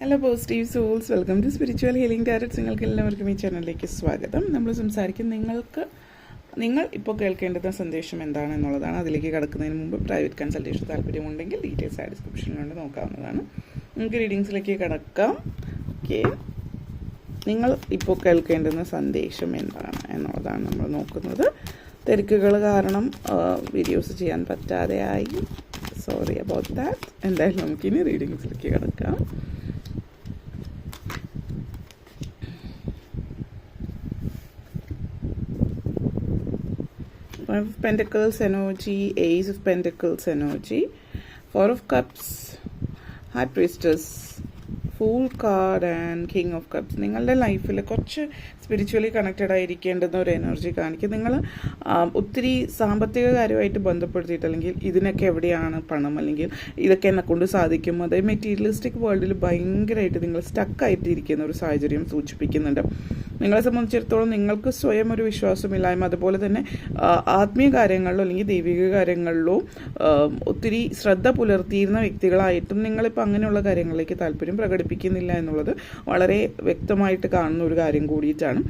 Hello positive souls welcome to spiritual healing directs നിങ്ങൾക്ക് എല്ലാവർക്കും ഈ ചാനലിലേക്ക് സ്വാഗതം. നമ്മൾ സംസാരിക്കും നിങ്ങൾക്ക് നിങ്ങൾ ഇപ്പോൾ കേൾക്കേണ്ടുന്ന സന്ദേശം എന്താണ് എന്നുള്ളതാണ് അതിലേക്ക് കടക്കുന്നതിന് മുമ്പ് പ്രൈവറ്റ് കൺസൾട്ടേഷൻ താല്പര്യമുണ്ടെങ്കിൽ ഡീറ്റെയിൽസ് ആ ഡിസ്ക്രിപ്ഷനിലുണ്ട് നോക്കാവുന്നതാണ്. നിങ്ങൾക്ക് റീഡിങ്സിലേക്ക് കടക്കാം. ഓക്കെ നിങ്ങൾ ഇപ്പോൾ കേൾക്കേണ്ടുന്ന സന്ദേശം എന്താണ് എന്നുള്ളതാണ് നമ്മൾ നോക്കുന്നത്. തിരക്കുകൾ കാരണം വീഡിയോസ് ചെയ്യാൻ പറ്റാതെയായി. സോറി അബൌട്ട് ദാറ്റ് എന്തായാലും നമുക്കിനി റീഡിങ്സിലേക്ക് കിടക്കാം. Five of Pentacles energy, Ace of Pentacles energy, Four of Cups, High Priestess, fool card and king of cups നിങ്ങളുടെ ലൈഫിൽ കുറച്ച് സ്പിരിച്വലി കണക്റ്റഡ് ആയിരിക്കേണ്ടുന്ന ഒരു എനർജി കാണിക്കും. നിങ്ങൾ ഒത്തിരി സാമ്പത്തിക കാര്യമായിട്ട് ബന്ധപ്പെടുത്തിയിട്ട് അല്ലെങ്കിൽ ഇതിനൊക്കെ എവിടെയാണ് പണം അല്ലെങ്കിൽ ഇതൊക്കെ എന്നെ കൊണ്ട് സാധിക്കും. അതേ മെറ്റീരിയലിസ്റ്റിക് വേൾഡിൽ ഭയങ്കരമായിട്ട് നിങ്ങൾ സ്റ്റക്കായിട്ടിരിക്കുന്ന ഒരു സാഹചര്യം സൂചിപ്പിക്കുന്നുണ്ട്. നിങ്ങളെ സംബന്ധിച്ചിടത്തോളം നിങ്ങൾക്ക് സ്വയം ഒരു വിശ്വാസമില്ലായ്മ അതുപോലെ തന്നെ ആത്മീയ കാര്യങ്ങളിലോ അല്ലെങ്കിൽ ദൈവിക കാര്യങ്ങളിലോ ഒത്തിരി ശ്രദ്ധ പുലർത്തിയിരുന്ന വ്യക്തികളായിട്ടും നിങ്ങളിപ്പോൾ അങ്ങനെയുള്ള കാര്യങ്ങളിലേക്ക് താല്പര്യം പ്രകടിപ്പിക്കുന്നില്ല എന്നുള്ളത് വളരെ വ്യക്തമായിട്ട് കാണുന്ന ഒരു കാര്യം കൂടിയിട്ടാണ്.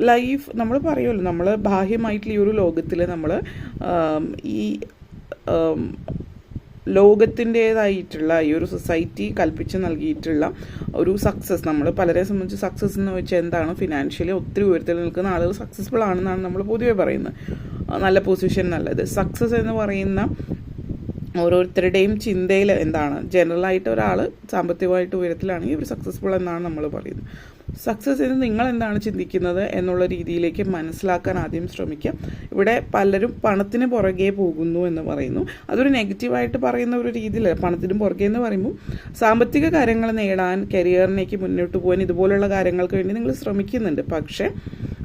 ലൈഫ് നമ്മൾ പറയുമല്ലോ നമ്മൾ ബാഹ്യമായിട്ടുള്ള ഈ ഒരു ലോകത്തിൽ നമ്മൾ ഈ ലോകത്തിന്റേതായിട്ടുള്ള ഈ ഒരു സൊസൈറ്റി കൽപ്പിച്ച് നൽകിയിട്ടുള്ള ഒരു സക്സസ് നമ്മൾ പലരെ സംബന്ധിച്ച് സക്സസ് എന്ന് വെച്ചാൽ എന്താണ്? ഫിനാൻഷ്യലി ഒത്തിരി ഉയരത്തിൽ നിൽക്കുന്ന ആളുകൾ സക്സസ്ഫുൾ ആണെന്നാണ് നമ്മൾ പൊതുവേ പറയുന്നത്. നല്ല പൊസിഷൻ നല്ലത്. സക്സസ് എന്ന് പറയുന്ന ഓരോരുത്തരുടെയും ചിന്തയിൽ എന്താണ്? ജനറലായിട്ട് ഒരാൾ സാമ്പത്തികമായിട്ട് ഉയരത്തിലാണെങ്കിൽ ഇവർ സക്സസ്ഫുൾ എന്നാണ് നമ്മൾ പറയുന്നത്. സക്സസ് എന്ന് നിങ്ങൾ എന്താണ് ചിന്തിക്കുന്നത് എന്നുള്ള രീതിയിലേക്ക് മനസ്സിലാക്കാൻ ആദ്യം ശ്രമിക്കുക ഇവിടെ പലരും പണത്തിന് പുറകെ പോകുന്നു എന്ന് പറയുന്നു. അതൊരു നെഗറ്റീവായിട്ട് പറയുന്ന ഒരു രീതിയിലല്ല. പണത്തിന് പുറകെ എന്ന് പറയുമ്പോൾ സാമ്പത്തിക കാര്യങ്ങൾ നേടാൻ കരിയറിനേക്ക് മുന്നോട്ട് പോകാൻ ഇതുപോലുള്ള കാര്യങ്ങൾക്ക് വേണ്ടി നിങ്ങൾ ശ്രമിക്കുന്നുണ്ട്. പക്ഷേ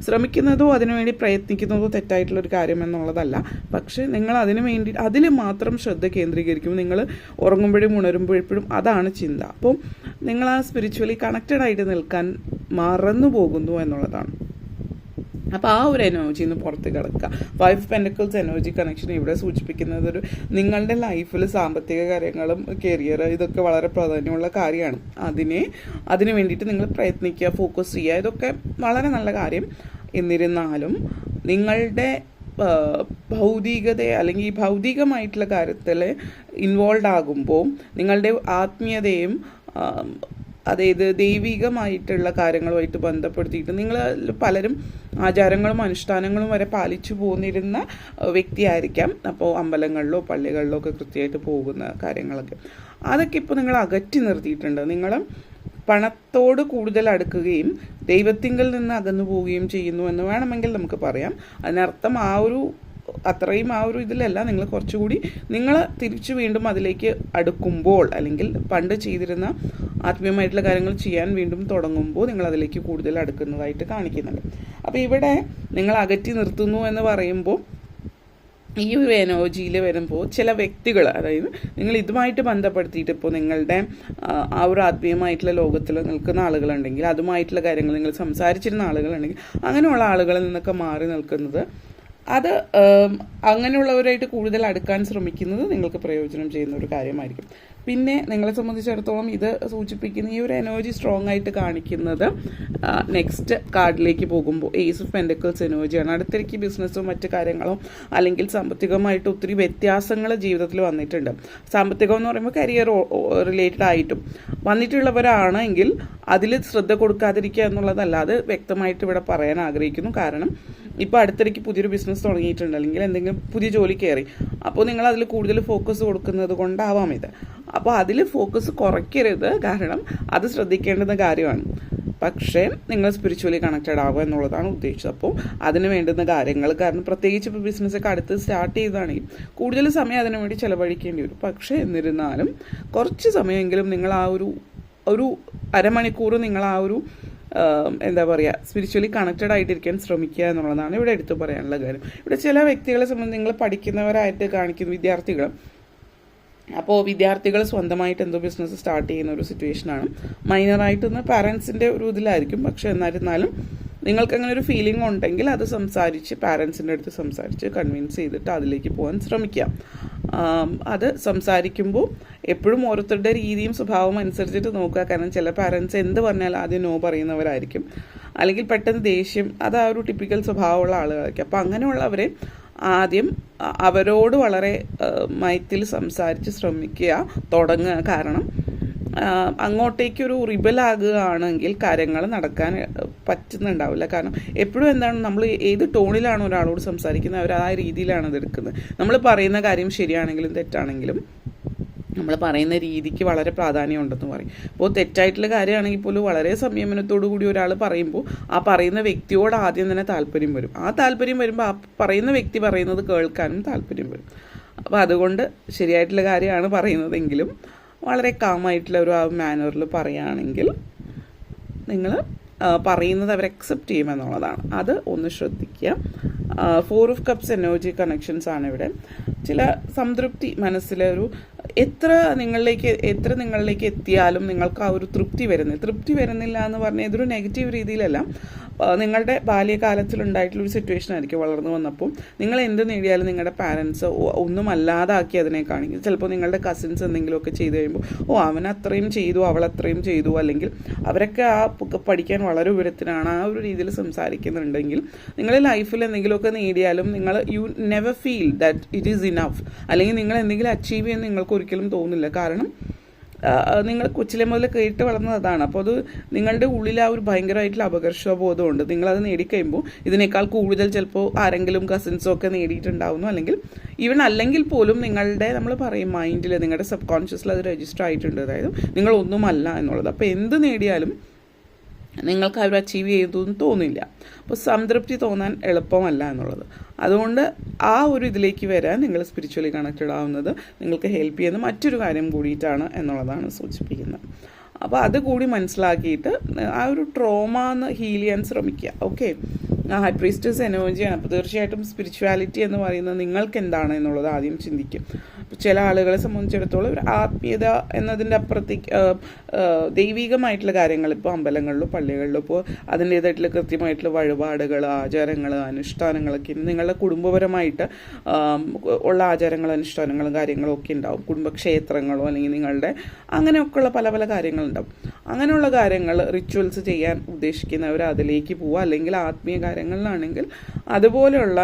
ശ്രമിക്കുന്നതോ അതിനുവേണ്ടി പ്രയത്നിക്കുന്നതോ തെറ്റായിട്ടുള്ള ഒരു കാര്യം എന്നുള്ളതല്ല. പക്ഷേ നിങ്ങൾ അതിനു വേണ്ടി അതിൽ മാത്രം ശ്രദ്ധ കേന്ദ്രീകരിക്കും. നിങ്ങൾ ഉറങ്ങുമ്പോഴും ഉണരുമ്പോഴെപ്പോഴും അതാണ് ചിന്ത. അപ്പോൾ നിങ്ങൾ ആ സ്പിരിച്വലി കണക്റ്റഡ് ആയിട്ട് നിൽക്കാൻ മറന്നു പോകുന്നു എന്നുള്ളതാണ്. അപ്പോൾ ആ ഒരു എനർജി നിന്ന് പുറത്ത് കിടക്കുക. ഫൈവ് പെൻഡക്കിൾസ് എനർജി കണക്ഷൻ ഇവിടെ സൂചിപ്പിക്കുന്നത് ഒരു നിങ്ങളുടെ ലൈഫിൽ സാമ്പത്തിക കാര്യങ്ങളും കരിയർ ഇതൊക്കെ വളരെ പ്രാധാന്യമുള്ള കാര്യമാണ്. അതിനെ അതിന് വേണ്ടിയിട്ട് നിങ്ങൾ പ്രയത്നിക്കുക ഫോക്കസ് ചെയ്യുക. ഇതൊക്കെ വളരെ നല്ല കാര്യം. എന്നിരുന്നാലും നിങ്ങളുടെ ഭൗതികതയെ അല്ലെങ്കിൽ ഭൗതികമായിട്ടുള്ള കാര്യത്തിൽ ഇൻവോൾവ് ആകുമ്പോൾ നിങ്ങളുടെ ആത്മീയതയും അതായത് ദൈവികമായിട്ടുള്ള കാര്യങ്ങളുമായിട്ട് ബന്ധപ്പെടുത്തിയിട്ട് നിങ്ങൾ പലരും ആചാരങ്ങളും അനുഷ്ഠാനങ്ങളും വരെ പാലിച്ചു പോന്നിരുന്ന വ്യക്തിയായിരിക്കാം അപ്പോൾ അമ്പലങ്ങളിലോ പള്ളികളിലോ ഒക്കെ കൃത്യമായിട്ട് പോകുന്ന കാര്യങ്ങളൊക്കെ. അതൊക്കെ ഇപ്പോൾ നിങ്ങൾ അകറ്റി നിർത്തിയിട്ടുണ്ട്. നിങ്ങൾ പണത്തോട് കൂടുതൽ അടുക്കുകയും ദൈവത്തിങ്കിൽ നിന്ന് അകന്നു പോവുകയും ചെയ്യുന്നു എന്ന് വേണമെങ്കിൽ നമുക്ക് പറയാം. അതിനർത്ഥം ആ ഒരു അത്രയും ആ ഒരു ഇതിലല്ല. നിങ്ങൾ കുറച്ചുകൂടി നിങ്ങൾ തിരിച്ചു വീണ്ടും അതിലേക്ക് അടുക്കുമ്പോൾ അല്ലെങ്കിൽ പണ്ട് ചെയ്തിരുന്ന ആത്മീയമായിട്ടുള്ള കാര്യങ്ങൾ ചെയ്യാൻ വീണ്ടും തുടങ്ങുമ്പോൾ നിങ്ങൾ അതിലേക്ക് കൂടുതൽ അടുക്കുന്നതായിട്ട് കാണിക്കുന്നുണ്ട്. അപ്പോൾ ഇവിടെ നിങ്ങൾ അകറ്റി നിർത്തുന്നു എന്ന് പറയുമ്പോൾ ഈ ഒരു എനർജിയിൽ വരുമ്പോൾ ചില വ്യക്തികൾ അതായത് നിങ്ങൾ ഇതുമായിട്ട് ബന്ധപ്പെടുത്തിയിട്ട് ഇപ്പോൾ നിങ്ങളുടെ ആ ഒരു ആത്മീയമായിട്ടുള്ള ലോകത്തിൽ നിൽക്കുന്ന ആളുകളുണ്ടെങ്കിൽ അതുമായിട്ടുള്ള കാര്യങ്ങൾ നിങ്ങൾ സംസാരിച്ചിരുന്ന ആളുകളുണ്ടെങ്കിൽ അങ്ങനെയുള്ള ആളുകളിൽ നിന്നൊക്കെ മാറി നിൽക്കുന്നത് അത് അങ്ങനെയുള്ളവരായിട്ട് കൂടുതൽ അടുക്കാൻ ശ്രമിക്കുന്നത് നിങ്ങൾക്ക് പ്രയോജനം ചെയ്യുന്ന ഒരു കാര്യമായിരിക്കും. പിന്നെ നിങ്ങളെ സംബന്ധിച്ചിടത്തോളം ഇത് സൂചിപ്പിക്കുന്ന ഈ ഒരു എനർജി സ്ട്രോങ് ആയിട്ട് കാണിക്കുന്നത് നെക്സ്റ്റ് കാർഡിലേക്ക് പോകുമ്പോൾ ഏസ് ഓഫ് പെൻഡക്കിൾസ് എനർജിയാണ് അടുത്തിടയ്ക്ക് ബിസിനസ്സും മറ്റു കാര്യങ്ങളും അല്ലെങ്കിൽ സാമ്പത്തികമായിട്ട് ഒത്തിരി വ്യത്യാസങ്ങൾ ജീവിതത്തിൽ വന്നിട്ടുണ്ട്. സാമ്പത്തികം എന്ന് പറയുമ്പോൾ കരിയർ റിലേറ്റഡ് ആയിട്ടും വന്നിട്ടുള്ളവരാണെങ്കിൽ അതിൽ ശ്രദ്ധ കൊടുക്കാതിരിക്കുക എന്നുള്ളതല്ലാതെ വ്യക്തമായിട്ട് ഇവിടെ പറയാൻ ആഗ്രഹിക്കുന്നു. കാരണം ഇപ്പോൾ അടുത്തിടയ്ക്ക് പുതിയൊരു ബിസിനസ് തുടങ്ങിയിട്ടുണ്ട്. അല്ലെങ്കിൽ എന്തെങ്കിലും പുതിയ ജോലി കയറി. അപ്പോൾ നിങ്ങൾ അതിൽ കൂടുതൽ ഫോക്കസ് കൊടുക്കുന്നത് കൊണ്ടാവാം ഇത്. അപ്പോൾ അതിൽ ഫോക്കസ് കുറയ്ക്കരുത്. കാരണം അത് ശ്രദ്ധിക്കേണ്ടുന്ന കാര്യമാണ്. പക്ഷേ നിങ്ങൾ സ്പിരിച്വലി കണക്റ്റഡ് ആവുക എന്നുള്ളതാണ് ഉദ്ദേശിച്ചത്. അപ്പോൾ അതിന് വേണ്ടുന്ന കാര്യങ്ങൾ കാരണം പ്രത്യേകിച്ച് ഇപ്പോൾ ബിസിനസ്സൊക്കെ അടുത്ത് സ്റ്റാർട്ട് ചെയ്താണെങ്കിൽ കൂടുതൽ സമയം അതിനു വേണ്ടി ചിലവഴിക്കേണ്ടി വരും. പക്ഷേ എന്നിരുന്നാലും കുറച്ച് സമയമെങ്കിലും നിങ്ങൾ ആ ഒരു ഒരു അരമണിക്കൂർ നിങ്ങൾ ആ ഒരു എന്താ പറയുക സ്പിരിച്വലി കണക്റ്റഡ് ആയിട്ടിരിക്കാൻ ശ്രമിക്കുക എന്നുള്ളതാണ് ഇവിടെ എടുത്തു പറയാനുള്ള കാര്യം. ഇവിടെ ചില വ്യക്തികളെ സംബന്ധിച്ച് നിങ്ങൾ പഠിക്കുന്നവരായിട്ട് കാണിക്കുന്ന വിദ്യാർത്ഥികൾ അപ്പോൾ വിദ്യാർത്ഥികൾ സ്വന്തമായിട്ട് എന്തോ ബിസിനസ് സ്റ്റാർട്ട് ചെയ്യുന്ന ഒരു സിറ്റുവേഷനാണ് മൈനറായിട്ടൊന്ന് പാരൻസിന്റെ ഒരു ഇതിലായിരിക്കും. പക്ഷെ എന്നിരുന്നാലും നിങ്ങൾക്ക് അങ്ങനെ ഒരു ഫീലിംഗ് ഉണ്ടെങ്കിൽ അത് സംസാരിച്ച് പാരൻസിന്റെ അടുത്ത് സംസാരിച്ച് കൺവിൻസ് ചെയ്തിട്ട് അതിലേക്ക് പോകാൻ ശ്രമിക്കാം. അത് സംസാരിക്കുമ്പോൾ എപ്പോഴും ഓരോരുത്തരുടെ രീതിയും സ്വഭാവം അനുസരിച്ചിട്ട് നോക്കുക. കാരണം ചില പാരൻസ് എന്ത് പറഞ്ഞാൽ ആദ്യം നോ പറയുന്നവരായിരിക്കും. അല്ലെങ്കിൽ പെട്ടെന്ന് ദേഷ്യം അത് ആ ഒരു ടിപ്പിക്കൽ സ്വഭാവമുള്ള ആളുകളായിരിക്കും. അപ്പോൾ അങ്ങനെയുള്ളവരെ ആദ്യം അവരോട് വളരെ മയത്തിൽ സംസാരിച്ച് ശ്രമിക്കുക തുടങ്ങുക. കാരണം അങ്ങോട്ടേക്കൊരു റിബലാകുകയാണെങ്കിൽ കാര്യങ്ങൾ നടക്കാൻ പറ്റുന്നുണ്ടാവില്ല. കാരണം എപ്പോഴും എന്താണ് നമ്മൾ ഏത് ടോണിലാണ് ഒരാളോട് സംസാരിക്കുന്നത് അവർ ആ രീതിയിലാണ് എടുക്കുന്നത്. നമ്മൾ പറയുന്ന കാര്യം ശരിയാണെങ്കിലും തെറ്റാണെങ്കിലും നമ്മൾ പറയുന്ന രീതിക്ക് വളരെ പ്രാധാന്യം ഉണ്ടെന്ന് പറയും. അപ്പോൾ തെറ്റായിട്ടുള്ള കാര്യമാണെങ്കിൽ പോലും വളരെ സംയമനത്തോടു കൂടി ഒരാൾ പറയുമ്പോൾ ആ പറയുന്ന വ്യക്തിയോട് ആദ്യം തന്നെ താല്പര്യം വരും. ആ താല്പര്യം വരുമ്പോൾ ആ പറയുന്ന വ്യക്തി പറയുന്നത് കേൾക്കാനും താല്പര്യം വരും. അപ്പോൾ അതുകൊണ്ട് ശരിയായിട്ടുള്ള കാര്യമാണ് പറയുന്നതെങ്കിലും വളരെ കാമായിട്ടുള്ള ഒരു ആ മാനറിൽ പറയുകയാണെങ്കിൽ നിങ്ങൾ പറയുന്നത് അവർ അക്സെപ്റ്റ് ചെയ്യുമെന്നുള്ളതാണ്. അത് ഒന്ന് ശ്രദ്ധിക്കുക. Four of cups energy connections ആണ് ഇവിടെ. ചില സംതൃപ്തി മനസ്സിലെ ഒരു എത്ര നിങ്ങളിലേക്ക് എത്ര നിങ്ങളിലേക്ക് എത്തിയാലും നിങ്ങൾക്ക് ആ ഒരു തൃപ്തി വരുന്നില്ല. തൃപ്തി വരുന്നില്ല എന്ന് പറഞ്ഞാൽ ഇതൊരു നെഗറ്റീവ് രീതിയിലല്ല. നിങ്ങളുടെ ബാല്യകാലത്തിൽ ഉണ്ടായിട്ടുള്ള ഒരു സിറ്റുവേഷൻ ആയിരിക്കും വളർന്നു വന്നപ്പോൾ. നിങ്ങൾ എന്ത് നേടിയാലും നിങ്ങളുടെ പാരൻസ് ഒന്നും അല്ലാതാക്കി അതിനെ കാണിക്കും. ചിലപ്പോൾ നിങ്ങളുടെ കസിൻസ് എന്തെങ്കിലുമൊക്കെ ചെയ്തു കഴിയുമ്പോൾ ഓ അവൻ അത്രയും ചെയ്തു അവൾ അത്രയും ചെയ്തു അല്ലെങ്കിൽ അവരൊക്കെ ആ പഠിക്കാൻ വളരെ ഉയരത്തിനാണ് ആ ഒരു രീതിയിൽ സംസാരിക്കുന്നുണ്ടെങ്കിൽ നിങ്ങൾ ലൈഫിൽ എന്തെങ്കിലുമൊക്കെ നേടിയാലും നിങ്ങൾ you never feel that it is enough അല്ലെങ്കിൽ നിങ്ങൾ എന്തെങ്കിലും അച്ചീവ് ചെയ്യാൻ നിങ്ങൾക്ക് ഒരിക്കലും തോന്നില്ല. കാരണം നിങ്ങൾ കൊച്ചിലെ മുതൽ കേട്ട് വളർന്നതാണ് അപ്പോൾ അത് നിങ്ങളുടെ ഉള്ളിൽ ആ ഒരു ഭയങ്കരമായിട്ടുള്ള അപകർഷബോധമുണ്ട് നിങ്ങളത് നേടിക്കഴിയുമ്പോൾ ഇതിനേക്കാൾ കൂടുതൽ ചിലപ്പോൾ ആരെങ്കിലും കസിൻസോ ഒക്കെ നേടിയിട്ടുണ്ടാവുന്നു. അല്ലെങ്കിൽ ഈവൻ അല്ലെങ്കിൽ പോലും നിങ്ങളുടെ നമ്മൾ പറയും മൈൻഡിൽ നിങ്ങളുടെ സബ് കോൺഷ്യസിൽ അത് രജിസ്റ്റർ ആയിട്ടുണ്ട്. അതായത് നിങ്ങളൊന്നുമല്ല എന്നുള്ളത്. അപ്പോൾ എന്ത് നേടിയാലും നിങ്ങൾക്ക് അവർ അച്ചീവ് ചെയ്തു എന്ന് തോന്നില്ല. അപ്പോൾ സംതൃപ്തി തോന്നാൻ എളുപ്പമല്ല എന്നുള്ളത്. അതുകൊണ്ട് ആ ഒരു ഇതിലേക്ക് വരാൻ നിങ്ങൾ സ്പിരിച്വലി കണക്റ്റഡ് ആവുന്നത് നിങ്ങൾക്ക് ഹെൽപ്പ് ചെയ്യുന്ന മറ്റൊരു കാര്യം കൂടിയിട്ടാണ് എന്നുള്ളതാണ് സൂചിപ്പിക്കുന്നത്. അപ്പോൾ അത് കൂടി മനസ്സിലാക്കിയിട്ട് ആ ഒരു ട്രോമ എന്ന് ഹീൽ ചെയ്യാൻ ശ്രമിക്കുക. ഓക്കെ ആ ഹൈ പ്രീസ്റ്റേഴ്സ് എനർജിയാണ് അപ്പോൾ തീർച്ചയായിട്ടും സ്പിരിച്വാലിറ്റി എന്ന് പറയുന്നത് നിങ്ങൾക്ക് എന്താണ് എന്നുള്ളത് ആദ്യം ചിന്തിക്കും. ചില ആളുകളെ സംബന്ധിച്ചിടത്തോളം ഒരു ആത്മീയത എന്നതിന്റെ അപ്പുറത്തേക്ക് ദൈവികമായിട്ടുള്ള കാര്യങ്ങൾ ഇപ്പോൾ അമ്പലങ്ങളിലും പള്ളികളിലും ഇപ്പോൾ അതിന്റേതായിട്ടുള്ള കൃത്യമായിട്ടുള്ള വഴിപാടുകൾ ആചാരങ്ങൾ അനുഷ്ഠാനങ്ങളൊക്കെ. നിങ്ങളുടെ കുടുംബപരമായിട്ട് ഉള്ള ആചാരങ്ങളും അനുഷ്ഠാനങ്ങളും കാര്യങ്ങളും ഒക്കെ ഉണ്ടാവും കുടുംബക്ഷേത്രങ്ങളോ അല്ലെങ്കിൽ നിങ്ങളുടെ അങ്ങനെയൊക്കെയുള്ള പല പല കാര്യങ്ങളുണ്ടാവും അങ്ങനെയുള്ള കാര്യങ്ങൾ റിച്വൽസ് ചെയ്യാൻ ഉദ്ദേശിക്കുന്നവർ അതിലേക്ക് പോവുക അല്ലെങ്കിൽ ആത്മീയ കാര്യങ്ങളിലാണെങ്കിൽ അതുപോലെയുള്ള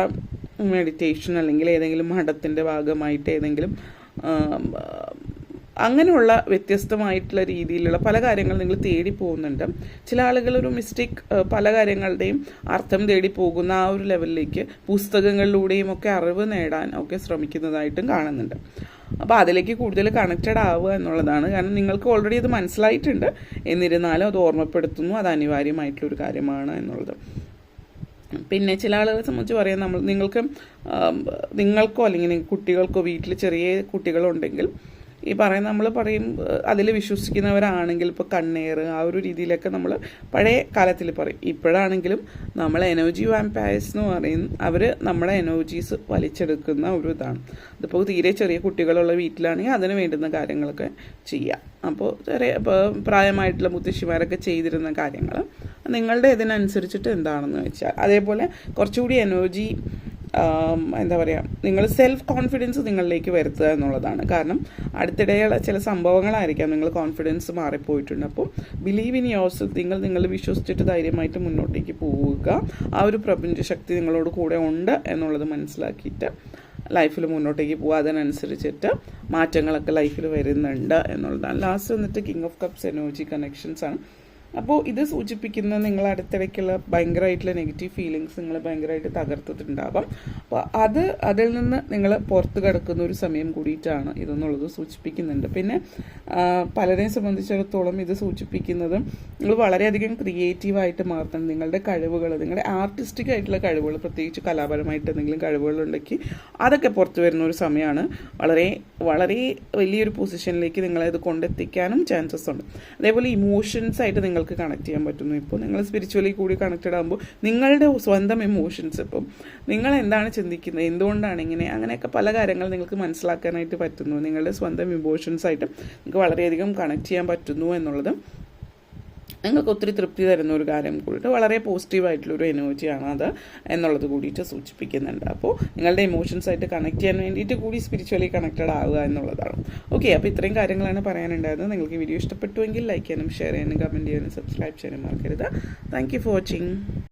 മെഡിറ്റേഷൻ അല്ലെങ്കിൽ ഏതെങ്കിലും മഠത്തിന്റെ ഭാഗമായിട്ട് ഏതെങ്കിലും അങ്ങനെയുള്ള വ്യത്യസ്തമായിട്ടുള്ള രീതിയിലുള്ള പല കാര്യങ്ങൾ നിങ്ങൾ തേടി പോകുന്നുണ്ട്. ചില ആളുകൾ ഒരു മിസ്റ്റേക്ക് പല കാര്യങ്ങളുടെയും അർത്ഥം തേടി പോകുന്ന ആ ഒരു ലെവലിലേക്ക് പുസ്തകങ്ങളിലൂടെയും ഒക്കെ അറിവ് നേടാൻ ഒക്കെ ശ്രമിക്കുന്നതായിട്ടും കാണുന്നുണ്ട്. അപ്പോൾ അതിലേക്ക് കൂടുതൽ കണക്റ്റഡ് ആവുക എന്നുള്ളതാണ്. കാരണം നിങ്ങൾക്ക് ഓൾറെഡി അത് മനസ്സിലായിട്ടുണ്ട്. എന്നിരുന്നാലും അത് ഓർമ്മപ്പെടുത്തുന്നു. അത് അനിവാര്യമായിട്ടുള്ളൊരു കാര്യമാണ് എന്നുള്ളത്. പിന്നെ ചില ആളുകളെ സംബന്ധിച്ച് പറയാം നമ്മൾ നിങ്ങൾക്ക് നിങ്ങൾക്കോ അല്ലെങ്കിൽ കുട്ടികൾക്കോ വീട്ടിൽ ചെറിയ കുട്ടികളുണ്ടെങ്കിൽ ഈ പറയുന്ന നമ്മൾ പറയും അതിൽ വിശ്വസിക്കുന്നവരാണെങ്കിൽ ഇപ്പോൾ കണ്ണേർ ആ ഒരു രീതിയിലൊക്കെ നമ്മൾ പഴയ കാലത്തിൽ പറയും. ഇപ്പോഴാണെങ്കിലും നമ്മൾ എനർജി വാമ്പയർസ് എന്ന് പറയും അവർ നമ്മുടെ എനർജീസ് വലിച്ചെടുക്കുന്ന ഒരു ഇതാണ്. അതിപ്പോൾ തീരെ ചെറിയ കുട്ടികളുള്ള വീട്ടിലാണെങ്കിൽ അതിന് വേണ്ടുന്ന കാര്യങ്ങളൊക്കെ ചെയ്യാം. അപ്പോൾ ചെറിയ പ്രായമായിട്ടുള്ള മുത്തശ്ശിമാരൊക്കെ ചെയ്തിരുന്ന കാര്യങ്ങൾ നിങ്ങളുടെ ഇതിനനുസരിച്ചിട്ട് എന്താണെന്ന് വെച്ചാൽ അതേപോലെ കുറച്ചുകൂടി എനർജി എന്താ പറയുക നിങ്ങൾ സെൽഫ് കോൺഫിഡൻസ് നിങ്ങളിലേക്ക് വരുത്തുക എന്നുള്ളതാണ്. കാരണം അടുത്തിടെയുള്ള ചില സംഭവങ്ങളായിരിക്കാം നിങ്ങൾ കോൺഫിഡൻസ് മാറിപ്പോയിട്ടുണ്ട്. അപ്പോൾ ബിലീവ് ഇൻ യോഴ്സ് നിങ്ങൾ നിങ്ങൾ വിശ്വസിച്ചിട്ട് ധൈര്യമായിട്ട് മുന്നോട്ടേക്ക് പോവുക. ആ ഒരു പ്രപഞ്ച ശക്തി നിങ്ങളോട് കൂടെ ഉണ്ട് എന്നുള്ളത് മനസ്സിലാക്കിയിട്ട് ലൈഫിൽ മുന്നോട്ടേക്ക് പോകുക അതിനനുസരിച്ചിട്ട് മാറ്റങ്ങളൊക്കെ ലൈഫിൽ വരുന്നുണ്ട് എന്നുള്ളതാണ്. ലാസ്റ്റ് വന്നിട്ട് king of cups energy connections ആണ്. അപ്പോൾ ഇത് സൂചിപ്പിക്കുന്നത് നിങ്ങൾ അടുത്തിടയ്ക്കുള്ള ഭയങ്കരമായിട്ടുള്ള നെഗറ്റീവ് ഫീലിങ്സ് നിങ്ങൾ ഭയങ്കരമായിട്ട് തകർത്തിട്ടുണ്ടാവാം. അപ്പോൾ അത് അതിൽ നിന്ന് നിങ്ങൾ പുറത്ത് കിടക്കുന്ന ഒരു സമയം കൂടിയിട്ടാണ് ഇതെന്നുള്ളത് സൂചിപ്പിക്കുന്നുണ്ട്. പിന്നെ പലരെയും സംബന്ധിച്ചിടത്തോളം ഇത് സൂചിപ്പിക്കുന്നത് നിങ്ങൾ വളരെയധികം ക്രിയേറ്റീവായിട്ട് മാറണം. നിങ്ങളുടെ കഴിവുകൾ നിങ്ങളുടെ ആർട്ടിസ്റ്റിക് ആയിട്ടുള്ള കഴിവുകൾ പ്രത്യേകിച്ച് കലാപരമായിട്ട് എന്തെങ്കിലും കഴിവുകളുണ്ടെങ്കിൽ അതൊക്കെ പുറത്ത് വരുന്ന ഒരു സമയമാണ്. വളരെ വളരെ വലിയൊരു പൊസിഷനിലേക്ക് നിങ്ങളെ ഇത് കൊണ്ടെത്തിക്കാനും ചാൻസസ് ഉണ്ട്. അതേപോലെ ഇമോഷൻസ് ആയിട്ട് നിങ്ങൾക്ക് കണക്ട് ചെയ്യാൻ പറ്റുന്നു. ഇപ്പോൾ നിങ്ങൾ സ്പിരിച്വലി കൂടി കണക്റ്റഡ് ആകുമ്പോൾ നിങ്ങളുടെ സ്വന്തം ഇമോഷൻസ് ഇപ്പം നിങ്ങൾ എന്താണ് ചിന്തിക്കുന്നത്? എന്തുകൊണ്ടാണ് ഇങ്ങനെ? അങ്ങനെയൊക്കെ പല കാര്യങ്ങൾ നിങ്ങൾക്ക് മനസ്സിലാക്കാനായിട്ട് പറ്റുന്നു. നിങ്ങളുടെ സ്വന്തം ഇമോഷൻസ് ആയിട്ട് നിങ്ങൾക്ക് വളരെയധികം കണക്ട് ചെയ്യാൻ പറ്റുന്നു എന്നുള്ളത് നിങ്ങൾക്ക് ഒത്തിരി തൃപ്തി തരുന്ന ഒരു കാര്യം കൂടിയിട്ട് വളരെ പോസിറ്റീവായിട്ടുള്ളൊരു എനർജിയാണ് അത് എന്നുള്ളത് കൂടിയിട്ട് സൂചിപ്പിക്കുന്നുണ്ട്. അപ്പോൾ നിങ്ങളുടെ ഇമോഷൻസായിട്ട് കണക്ട് ചെയ്യാൻ വേണ്ടിയിട്ട് കൂടി സ്പിരിച്വലി കണക്റ്റഡ് ആവുക എന്നുള്ളതാണ്. ഓക്കെ അപ്പോൾ ഇത്രയും കാര്യങ്ങളാണ് പറയാനുണ്ടായിരുന്നത്. നിങ്ങൾക്ക് വീഡിയോ ഇഷ്ടപ്പെട്ടുവെങ്കിൽ ലൈക്ക് ചെയ്യാനും ഷെയർ ചെയ്യാനും കമന്റ് ചെയ്യാനും സബ്സ്ക്രൈബ് ചെയ്യാനും മറക്കരുത്. Thank you for watching